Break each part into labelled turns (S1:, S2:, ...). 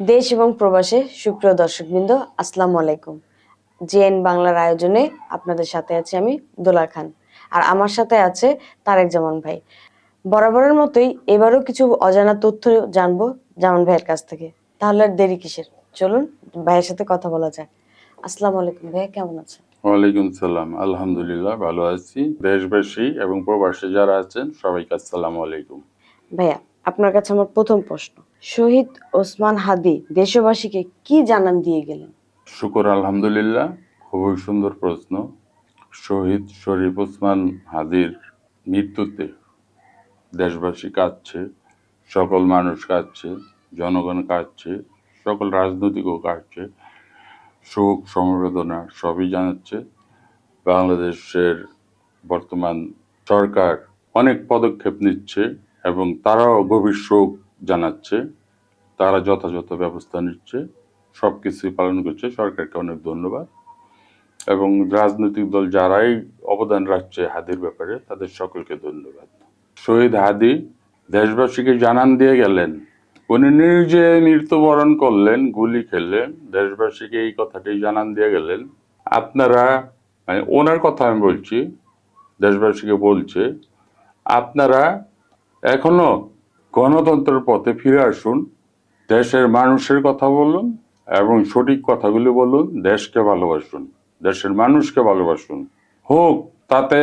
S1: দেশ এবং প্রবাসে সুপ্রিয় দর্শকবৃন্দ আসসালামু আলাইকুম। জেএন বাংলার আয়োজনে আপনাদের সাথে আছি আমি দোলা খান। আর আমার সাথে আছে তারেক জামান ভাই। বরাবরের মতোই এবারও কিছু অজানা তথ্য জানব জামান ভাইয়ের কাছ থেকে। তাহলে আর দেরি কিসের? চলুন ভাইয়ের সাথে কথা বলা যাক। আসসালামু আলাইকুম ভাইয়া কেমন আছেন?
S2: ওয়ালাইকুম সালাম। আলহামদুলিল্লাহ ভালো আছি। দেশবাসী এবং প্রবাসী যারা আছেন সবাইকে আসসালামু আলাইকুম।
S1: ভাইয়া আপনার কাছে আমার প্রথম প্রশ্ন। শহীদ ওসমান হাদি দেশবাসীকে কি জানান দিয়ে গেলেন?
S2: শুকর আলহামদুলিল্লাহ, খুবই সুন্দর প্রশ্ন। শহীদ শরীফ ওসমান হাদির মৃত্যুতে দেশবাসী কাঁদছে, সকল মানুষ কাঁদছে, জনগণ কাঁদছে, সকল রাজনৈতিকও কাঁদছে শোক সমবেদনা সবই জানাচ্ছে। বাংলাদেশের বর্তমান সরকার অনেক পদক্ষেপ নিচ্ছে এবং তারাও গভীর শোক জানাচ্ছে, তারা যথাযথ ব্যবস্থা নিচ্ছে সব কিছুই পালন করছে, সরকারকে অনেক ধন্যবাদ। এবং রাজনৈতিক দল যারাই অবদান রাখছে হাদির ব্যাপারে, তাদের সকলকে ধন্যবাদ। শহীদ হাদি দেশবাসীকে জানান দিয়ে গেলেন, উনি নিজে মৃত্যুবরণ করলেন, গুলি খেললেন দেশবাসীকে এই কথাটি জানান দিয়ে গেলেন। আপনারা মানে ওনার কথা আমি বলছি, দেশবাসীকে বলছে, আপনারা এখনও গণতন্ত্রের পথে ফিরে আসুন, দেশের মানুষের কথা বলুন এবং সঠিক কথাগুলি বলুন, দেশকে ভালোবাসুন, দেশের মানুষকে ভালোবাসুন। হোক, তাতে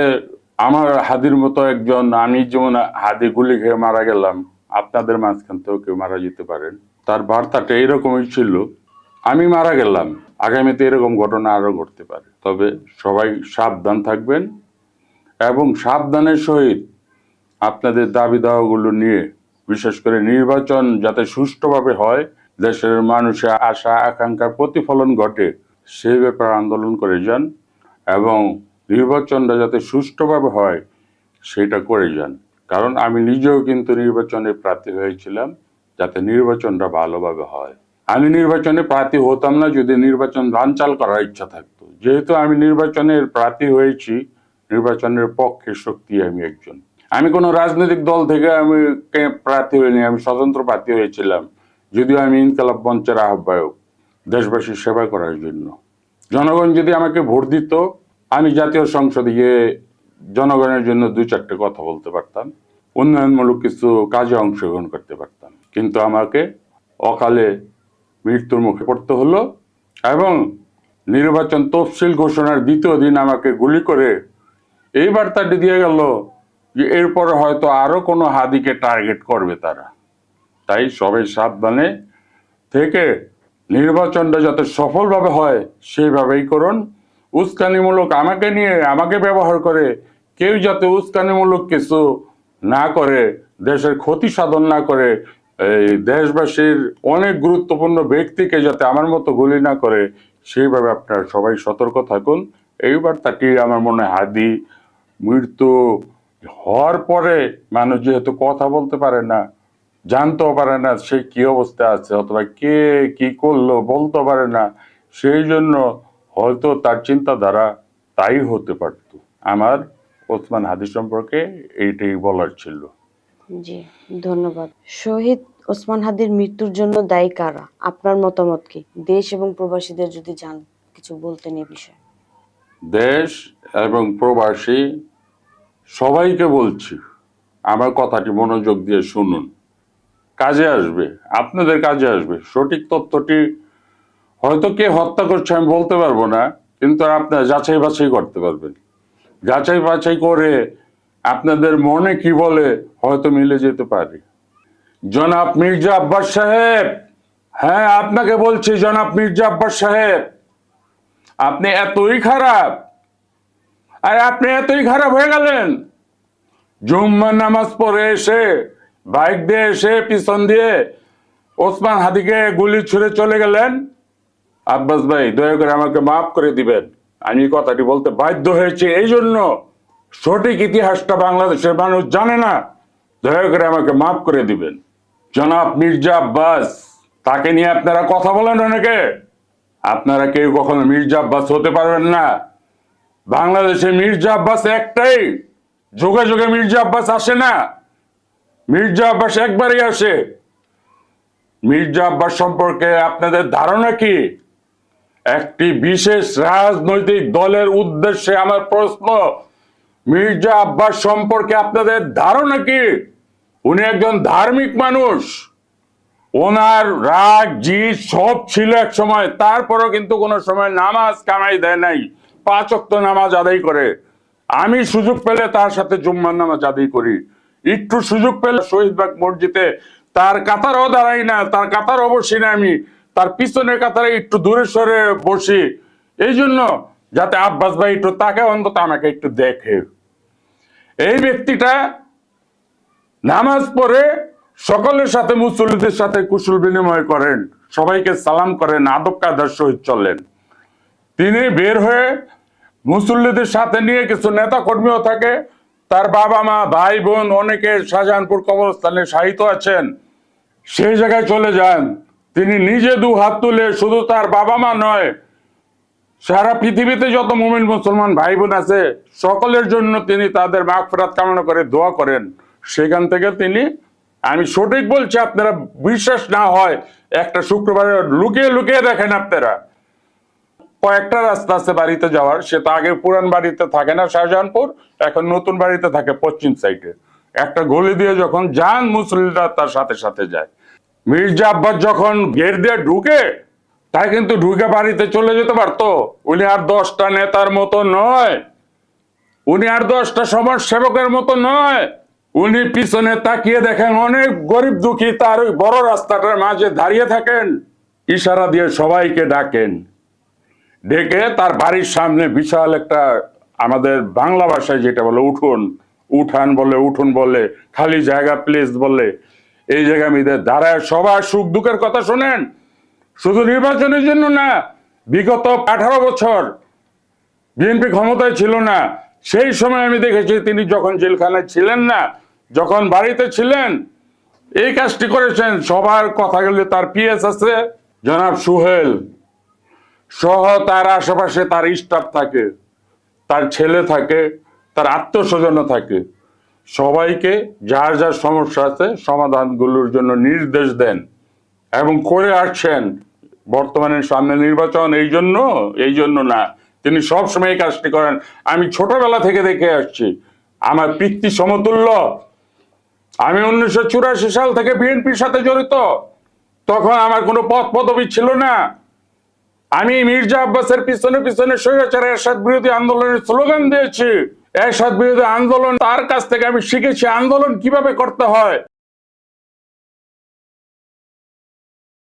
S2: আমার হাদির মতো একজন, আমি যেমন হাদি গুলি খেয়ে মারা গেলাম, আপনাদের মাঝখান থেকেও কেউ মারা যেতে পারেন। তার বার্তাটা এরকমই ছিল, আমি মারা গেলাম, আগামীতে এরকম ঘটনা আরও ঘটতে পারে। তবে সবাই সাবধান থাকবেন এবং সাবধানের সহিত আপনাদের দাবি দাওয়াগুলো নিয়ে বিশেষ করে নির্বাচন যাতে সুষ্ঠুভাবে হয়, দেশের মানুষের আশা, আকাঙ্ক্ষার প্রতিফলন ঘটে, সেই ব্যাপারে আন্দোলন করে যান এবং নির্বাচনটা যাতে সুষ্ঠুভাবে হয়, সেটা করে যান। কারণ আমি নিজেও কিন্তু নির্বাচনে প্রার্থী হয়েছিলাম, যাতে নির্বাচনটা ভালোভাবে হয়। আমি নির্বাচনে প্রার্থী হতাম না, যদি নির্বাচন বানচাল করার ইচ্ছা থাকতো। যেহেতু আমি নির্বাচনের প্রার্থী হয়েছি, নির্বাচনের পক্ষে শক্তি আমি একজন। আমি কোনো রাজনৈতিক দল থেকে আমি প্রার্থী হইনি, আমি স্বতন্ত্র প্রার্থী হয়েছিলাম। যদিও আমি ইনকালাব মঞ্চের আহ্বায়ক, দেশবাসীর সেবা করার জন্য। জনগণ যদি আমাকে ভোট দিত, আমি জাতীয় সংসদে গিয়ে জনগণের জন্য দুই চারটে কথা বলতে পারতাম, উন্নয়নমূলক কিছু কাজে অংশগ্রহণ করতে পারতাম। কিন্তু আমাকে অকালে মৃত্যুর মুখে পড়তে হলো এবং নির্বাচন তফসিল ঘোষণার দ্বিতীয় দিন আমাকে গুলি করে এই বার্তাটি দিয়ে গেল যে এরপরে হয়তো আরও কোনো হাদিকে টার্গেট করবে তারা। তাই সবাই সাবধানে থেকে নির্বাচনটা যাতে সফলভাবে হয়, সেইভাবেই করুন। উস্কানিমূলক আমাকে নিয়ে, আমাকে ব্যবহার করে, কেউ যাতে উস্কানিমূলক কিছু না করে, দেশের ক্ষতি সাধন না করে, এই দেশবাসীর অনেক গুরুত্বপূর্ণ ব্যক্তিকে যাতে আমার মতো গুলি না করে, সেইভাবে আপনারা সবাই সতর্ক থাকুন। এইবার বার্তাটি আমার মনে হাদি, মৃত্যু হওয়ার পরে মানুষ যেহেতু কথা বলতে পারে না জানতেও পারে না সে কি অবস্থায় আছে অথবা কে কি করল বলতে পারে না সেই জন্য হয়তো তার চিন্তাধারা তাই হতে পারত। আমার ওসমান হাদি সম্পর্কে এইটাই বলার ছিল।
S1: জি ধন্যবাদ। শহীদ ওসমান হাদির মৃত্যুর জন্য দায়ী কারা? আপনার মতামত কি? দেশ এবং প্রবাসীদের যদি জান কিছু বলতেন এই বিষয়ে।
S2: দেশ এবং প্রবাসী সবাইকে বলছি, আমার কথাটি মনোযোগ দিয়ে শুনুন। কাজে আসবে, আপনাদের কাজে আসবে। সঠিক তথ্যটি হয়তো কে হত্যা করছে আমি বলতে পারব না, কিন্তু আপনারা যাচাই বাছাই করতে পারবেন। যাচাই বাছাই করে আপনাদের মনে কি বলে হয়তো মিলে যেতে পারে। জনাব মির্জা আব্বাস সাহেব! হ্যাঁ আপনাকে বলছি, জনাব মির্জা আব্বাস সাহেব! আপনি এতই খারাপ! আর, আপনি এতই খারাপ হয়ে গেলেন! জুম্মার নামাজ পড়ে এসে, বাইক দিয়ে এসে পিছন দিয়ে ওসমান হাদিকে গুলি ছুঁড়ে চলে গেলেন। আব্বাস ভাই, দয়া করে আমাকে মাফ করে দিবেন। আমি কথাটি বলতে বাধ্য হয়েছি। এই জন্য সঠিক ইতিহাসটা বাংলাদেশের মানুষ জানে না। দয়া করে আমাকে মাফ করে দিবেন। জনাব মির্জা আব্বাস, তাকে নিয়ে আপনারা কথা বলেন অনেকে। আপনারা কেউ কখনো মির্জা আব্বাস হতে পারবেন না। বাংলাদেশে মির্জা আব্বাস একটাই। যুগে যোগে মির্জা আব্বাস আসে না। মির্জা আব্বাস একবারই আসে। মির্জা আব্বাস সম্পর্কে আপনাদের ধারণা কি? একটি বিশেষ রাজনৈতিক দলের উদ্দেশ্যে আমার প্রশ্ন, মির্জা আব্বাস সম্পর্কে আপনাদের ধারণা কি? উনি একজন ধার্মিক মানুষ। ওনার রাগ জি সব ছিল এক সময়, তারপরও কিন্তু কোনো সময় নামাজ কামাই দেয় নাই। পাঁচ অক্ত নামাজ আদায় করে। আমি সুযোগ পেলে তার সাথে জুম্মার নামাজ আদায় করি। একটু সুযোগ পেলে শহীদবাগ মসজিদে তার কাতারও দাঁড়াই না, তার কাতারও বসি না আমি। তার পিছনের কাতারে একটু দূরে সরে বসি। এই জন্য যাতে আব্বাস ভাই একটু তাকে অন্তত আমাকে একটু দেখে। এই ব্যক্তিটা নামাজ পড়ে সকলের সাথে মুসল্লিদের সাথে কুশল বিনিময় করেন, সবাইকে সালাম করেন আদব কাদার সহিত চলেন। তিনি বের হয়ে মুসল্লিদের সাথে নিয়ে কিছু নেতা কর্মীও থাকে। তার বাবা মা, ভাই বোন অনেকে শাহজাহানপুর কবরস্থানে শায়িত আছেন। সেই জায়গায় চলে যান। তিনি নিজে দু হাত তুলে শুধু তার বাবা মা নয়, সারা পৃথিবীতে যত মুমিন মুসলমান ভাই বোন আছে, সকলের জন্য তিনি তাদের মাগফিরাত কামনা করে দোয়া করেন। সেখান থেকে তিনি, আমি সঠিক বলছি, আপনারা বিশ্বাস না হয় একটা শুক্রবারে লুকিয়ে লুকিয়ে দেখেন আপনারা। কয়েকটা রাস্তা আছে বাড়িতে যাওয়ার, সে তো আগে পুরান বাড়িতে থাকে না শাহজাহানপুর, এখন নতুন বাড়িতে থাকে পশ্চিম সাইডে। একটা গলি দিয়ে যখন যান মুসলিমরা তার সাথে সাথে যায়। মির্জা আব্বাস যখন গেট দিয়ে ঢুকে, তাই কিন্তু ঢুকে বাড়িতে চলে যেতে পারতো। উনি আর দশটা নেতার মতো নয়। উনি আর দশটা সমাজ সেবকের মতো নয়। উনি পিছনে তাকিয়ে দেখেন অনেক গরিব দুঃখী তার ওই বড় রাস্তাটার মাঝে দাঁড়িয়ে থাকেন। ইশারা দিয়ে সবাইকে ডাকেন। ডেকে তার বাড়ির সামনে বিশাল একটা আমাদের বাংলা ভাষায় যেটা বলে উঠুন, উঠান বলে, উঠুন বলে, খালি জায়গা প্লেস বলে, এই জায়গা মিদে দাঁড়ায় সবার সুখ দুঃখের কথা শোনেন। শুধু নির্বাচনের জন্য না, বিগত আঠারো বছর বিএনপি ক্ষমতায় ছিল না, সেই সময় আমি দেখেছি তিনি যখন জেলখানায় ছিলেন না, যখন বাড়িতে ছিলেন, এই কাজটি করেছেন, সবার কথা গেলে তার পিএস আছে। জনাব সুহেল সহ তার আশেপাশে তার স্টাফ থাকে, তার ছেলে থাকে, তার আত্মস্বজনও থাকে। সবাইকে যার যার সমস্যা আছে সমাধানগুলোর জন্য নির্দেশ দেন এবং করে আসছেন। বর্তমানে সামনে নির্বাচন, এই জন্য এই জন্য না। তিনি সব সময় এই কাজটি করেন। আমি ছোটবেলা থেকে দেখে আসছি। আমার পিতৃ সমতুল্য। আমি উনিশশো চুরাশি সাল থেকে বিএনপির সাথে জড়িত। তখন আমার কোনো পদ পদবি ছিল না। আমি মির্জা আব্বাসের পিছনে পিছনে স্বৈরাচার, এরশাদ বিরোধী আন্দোলনের স্লোগান দিয়েছি। এরশাদ বিরোধী আন্দোলন, তার কাছ থেকে আমি শিখেছি আন্দোলন কীভাবে করতে হয়।